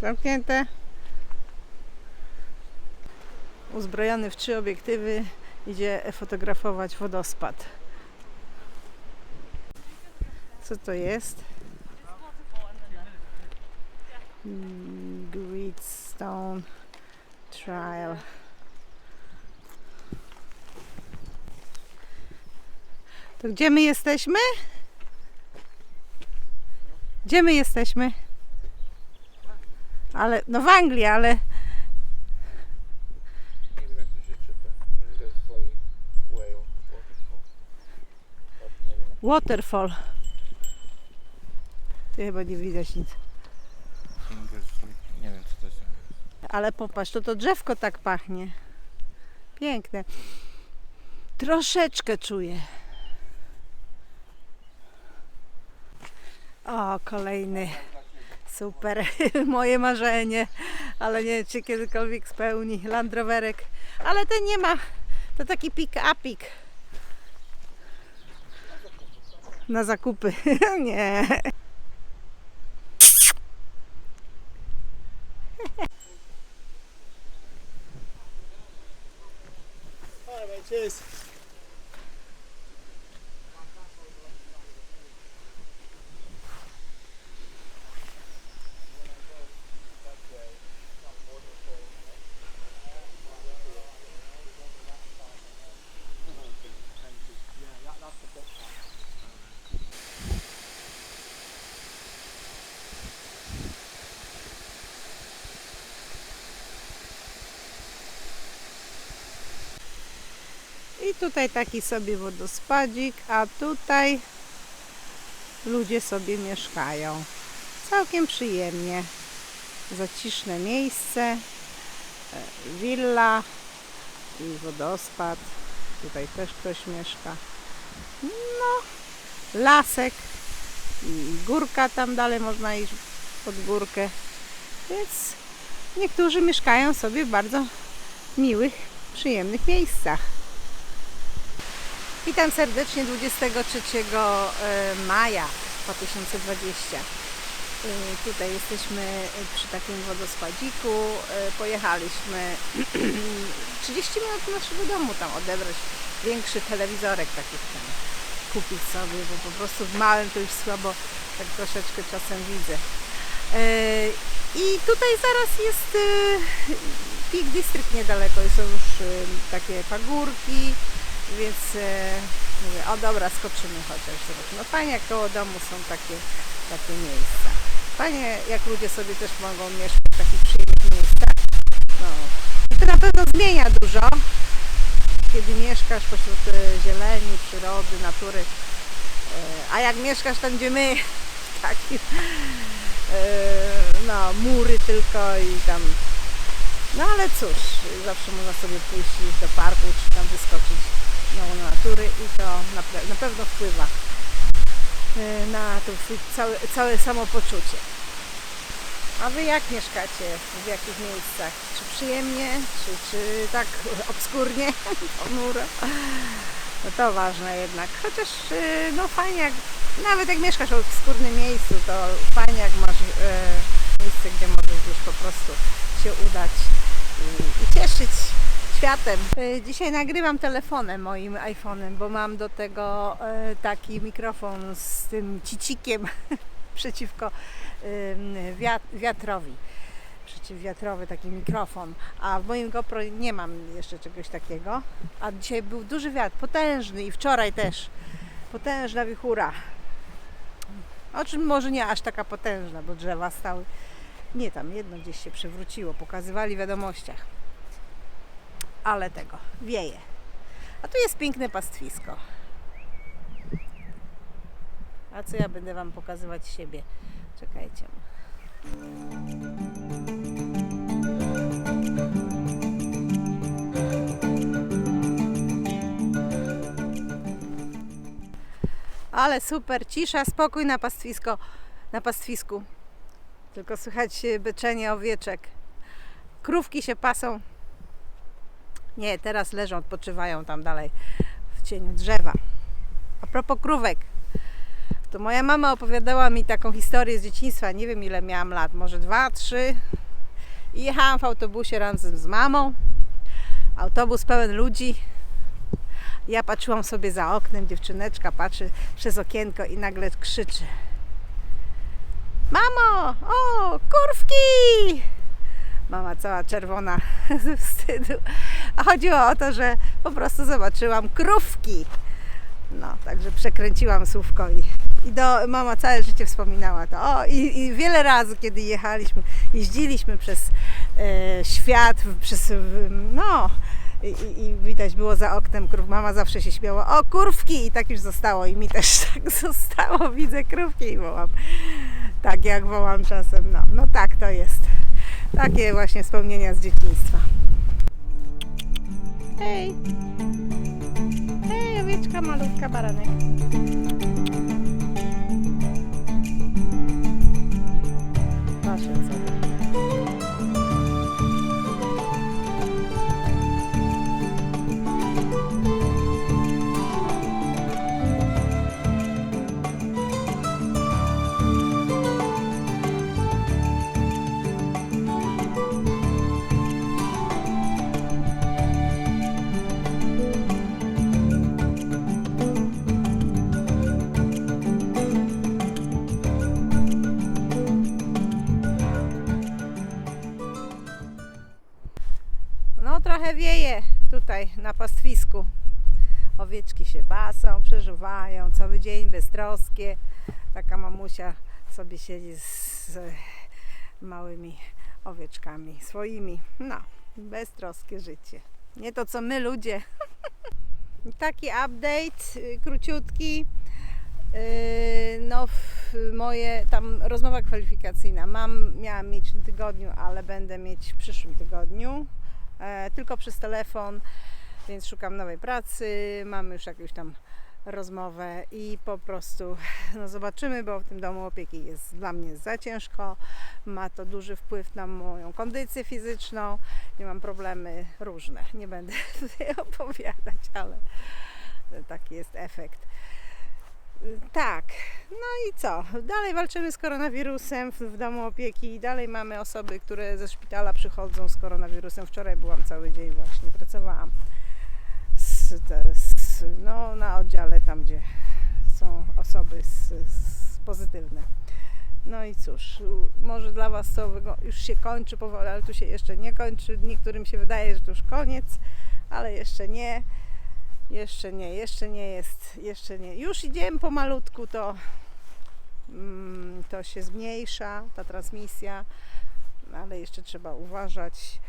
Zamknięte. Uzbrojony w trzy obiektywy idzie fotografować wodospad. Co to jest? Gridstone Trial. To gdzie my jesteśmy? Gdzie my jesteśmy? Ale, no w Anglii, ale Nie wiem jak to się czyta. Ingersoll Whale Waterfall. Tak, nie wiem. waterfall. Tu chyba nie widać nic. Nie wiem co to jest. Ale popatrz, to to drzewko tak pachnie. Piękne. Troszeczkę czuję. O, kolejny. Super. Moje marzenie. Ale nie wiem, czy kiedykolwiek spełni. Land Rowerek. Ale ten nie ma. To taki pick-upik. Na zakupy. nie. Cheers. Tutaj taki sobie wodospadzik, a tutaj ludzie sobie mieszkają. Całkiem przyjemnie. Zaciszne miejsce, e, willa i wodospad. Tutaj też ktoś mieszka. No, lasek i górka tam dalej można iść pod górkę. Więc niektórzy mieszkają sobie w bardzo miłych, przyjemnych miejscach. Witam serdecznie 23 e, maja 2020. E, Tutaj jesteśmy przy takim wodospadziku. E, Pojechaliśmy 30 minut do naszego domu tam odebrać większy telewizorek taki tam kupić sobie, bo po prostu w małym to już słabo tak troszeczkę czasem widzę. E, I tutaj zaraz jest Peak District niedaleko, są już takie pagórki, więc e, mówię, o dobra, skoczymy chociaż zobaczymy. No jak koło domu są takie, takie miejsca. Fajnie, jak ludzie sobie też mogą mieszkać w takich przyjemnych miejscach. No. I to na pewno zmienia dużo, kiedy mieszkasz pośród e, zieleni, przyrody, natury. E, a jak mieszkasz tam, gdzie my, w takim, e, no, mury tylko i tam no ale cóż, zawsze można sobie pójść do parku, czy tam wyskoczyć no, na natury i to na, na pewno wpływa y, na to całe, całe samopoczucie. A Wy jak mieszkacie? W jakich miejscach? Czy przyjemnie, czy, czy tak obskurnie, ponuro? No to ważne jednak. Chociaż y, no fajnie, jak, nawet jak mieszkasz w obskurnym miejscu, to fajnie jak masz y, miejsce, gdzie możesz już po prostu się udać i, i cieszyć światem. Y, Dzisiaj nagrywam telefonem moim iPhone'em, bo mam do tego y, taki mikrofon z tym cicikiem przeciwko wiatrowi. Przeciwwiatrowy taki mikrofon, a w moim GoPro nie mam jeszcze czegoś takiego. A dzisiaj był duży wiatr, potężny i wczoraj też. Potężna wichura. O czym może nie aż taka potężna, bo drzewa stały. Nie, tam jedno gdzieś się przewróciło, pokazywali w wiadomościach. Ale tego, wieje. A tu jest piękne pastwisko. A co ja będę Wam pokazywać siebie? Czekajcie. Ale super, cisza, spokój na pastwisko, na pastwisku. Tylko słychać e, byczenie owieczek. Krówki się pasą. Nie, teraz leżą, odpoczywają tam dalej w cieniu drzewa. A propos krówek. To moja mama opowiadała mi taką historię z dzieciństwa. Nie wiem ile miałam lat, może dwa, trzy. I jechałam w autobusie razem z mamą. Autobus pełen ludzi. Ja patrzyłam sobie za oknem, dziewczyneczka patrzy przez okienko i nagle krzyczy. Mamo, o, kurwki! Mama cała czerwona ze wstydu. A chodziło o to, że po prostu zobaczyłam krówki. No, także przekręciłam słówko i, i do, mama całe życie wspominała to. O, i, i wiele razy, kiedy jechaliśmy, jeździliśmy przez e, świat, przez, no, i, i- i widać było za oknem krów. Mama zawsze się śmiała, o kurwki! I tak już zostało i mi też tak zostało. Widzę krówki i wołam. Tak jak wołam czasem. No, no tak to jest. Takie właśnie wspomnienia z dzieciństwa. Hej! Hej, owieczka malutka, baranek. Proszę sobie. Owieczki się pasą, przeżuwają, cały dzień beztroskie. Taka mamusia sobie siedzi z, małymi owieczkami swoimi. No, beztroskie życie. Nie to co my ludzie. Taki update y, króciutki. Yy, No, moje tam rozmowa kwalifikacyjna mam, miałam mieć w tym tygodniu, ale będę mieć w przyszłym tygodniu. E, tylko przez telefon, więc szukam nowej pracy. Mamy już jakąś tam rozmowę i po prostu no zobaczymy, bo w tym domu opieki jest dla mnie za ciężko. Ma to duży wpływ na moją kondycję fizyczną. Nie mam problemy różne. Nie będę tutaj opowiadać, ale taki jest efekt. Tak, no i co? Dalej walczymy z koronawirusem w, domu opieki. Dalej mamy osoby, które ze szpitala przychodzą z koronawirusem. Wczoraj byłam cały dzień właśnie, pracowałam te, z, no, na oddziale tam, gdzie są osoby z, z pozytywne. No i cóż, może dla Was to już się kończy powoli, ale tu się jeszcze nie kończy. Niektórym się wydaje, że to już koniec, ale jeszcze nie. Jeszcze nie, jeszcze nie jest, jeszcze nie. Już idziemy pomalutku, to, mm, to się zmniejsza ta transmisja, ale jeszcze trzeba uważać.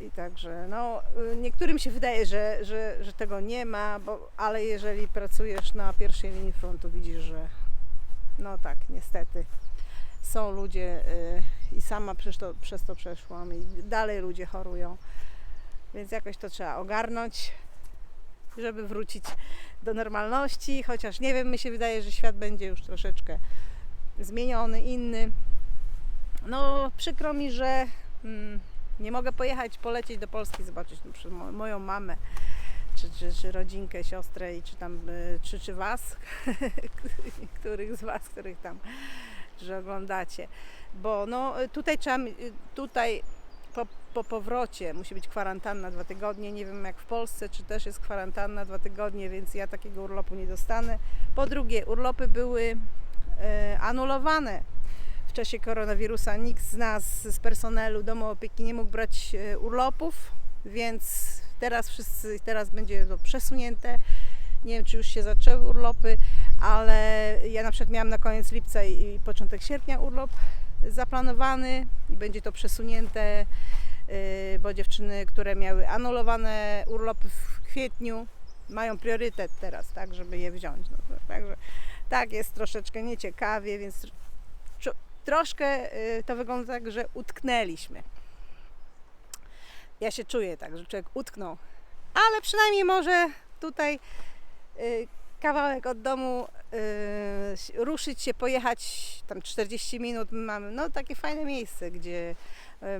I także, no, y, niektórym się wydaje, że, że, że tego nie ma, bo, ale jeżeli pracujesz na pierwszej linii frontu, widzisz, że no tak, niestety są ludzie y, i sama przez to, przez to przeszłam i dalej ludzie chorują, więc jakoś to trzeba ogarnąć żeby wrócić do normalności, chociaż nie wiem, mi się wydaje, że świat będzie już troszeczkę zmieniony, inny. No, przykro mi, że mm, nie mogę pojechać, polecieć do Polski, zobaczyć mo- moją mamę, czy, czy, czy rodzinkę, siostrę, i czy tam, y, czy, czy Was, których z Was, których tam, że oglądacie. Bo no, tutaj trzeba, y, tutaj po, po powrocie musi być kwarantanna dwa tygodnie. Nie wiem jak w Polsce, czy też jest kwarantanna dwa tygodnie, więc ja takiego urlopu nie dostanę. Po drugie, urlopy były e, anulowane czasie koronawirusa. Nikt z nas, z personelu domu opieki nie mógł brać e, urlopów, więc teraz wszyscy, teraz będzie to przesunięte. Nie wiem, czy już się zaczęły urlopy, ale ja na przykład miałam na koniec lipca i, początek sierpnia urlop zaplanowany i będzie to przesunięte, yy, bo dziewczyny, które miały anulowane urlopy w kwietniu, mają priorytet teraz, tak, żeby je wziąć. No, także tak jest troszeczkę nieciekawie, więc troszkę yy, to wygląda tak, że utknęliśmy. Ja się czuję tak, że człowiek utknął, ale przynajmniej może tutaj yy, kawałek od domu yy, ruszyć się, pojechać tam 40 minut mamy, no takie fajne miejsce, gdzie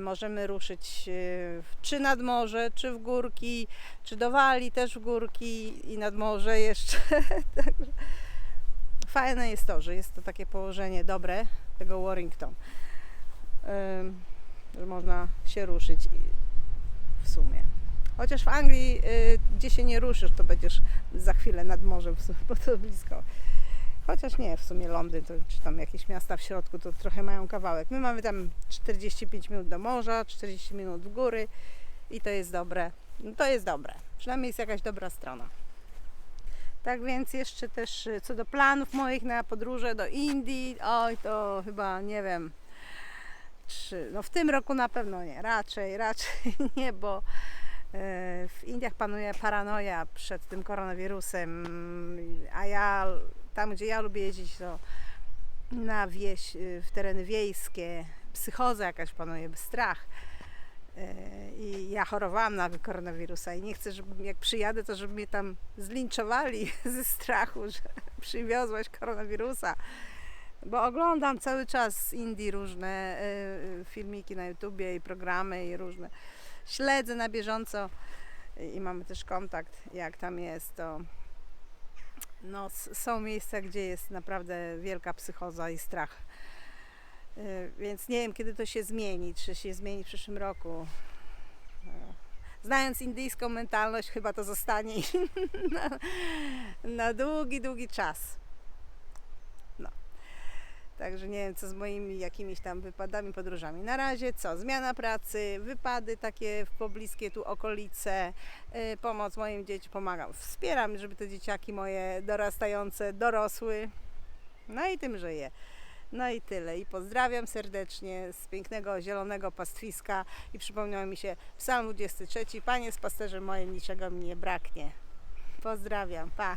możemy ruszyć czy nad morze, czy w górki, czy do Walii też w górki i nad morze jeszcze. Fajne jest to, że jest to takie położenie dobre tego Warrington. Że można się ruszyć w sumie. Chociaż w Anglii, y, gdzie się nie ruszysz, to będziesz za chwilę nad morzem, bo to blisko. Chociaż nie, w sumie Londyn, to, czy tam jakieś miasta w środku, to trochę mają kawałek. My mamy tam 45 minut do morza, 40 minut w góry i to jest dobre. No to jest dobre. Przynajmniej jest jakaś dobra strona. Tak więc jeszcze też y, co do planów moich na podróże do Indii, oj to chyba nie wiem, czy, no w tym roku na pewno nie, raczej, raczej nie, bo e, w Indiach panuje paranoja przed tym koronawirusem, a ja tam, gdzie ja lubię jeździć, to na wieś, y, w tereny wiejskie, psychoza jakaś panuje, strach. I ja chorowałam na koronawirusa i nie chcę, żeby jak przyjadę, to żeby mnie tam zlinczowali ze strachu, że przywiozłaś koronawirusa. Bo oglądam cały czas z Indii różne e, e, filmiki na YouTubie i programy i różne. Śledzę na bieżąco i mamy też kontakt, jak tam jest, to no, są miejsca, gdzie jest naprawdę wielka psychoza i strach. Y, Więc nie wiem, kiedy to się zmieni, czy się zmieni w przyszłym roku. E, Znając indyjską mentalność, chyba to zostanie na, na długi, długi czas. No. Także nie wiem, co z moimi jakimiś tam wypadami, podróżami. Na razie co? Zmiana pracy, wypady takie w pobliskie tu okolice, y, pomoc moim dzieciom, pomagam. Wspieram, żeby te dzieciaki moje dorastające dorosły. No i tym żyję. No i tyle. I pozdrawiam serdecznie z pięknego zielonego pastwiska. I przypomniał mi się Psalm 23. Panie z pasterzem moim niczego mi nie braknie. Pozdrawiam. Pa.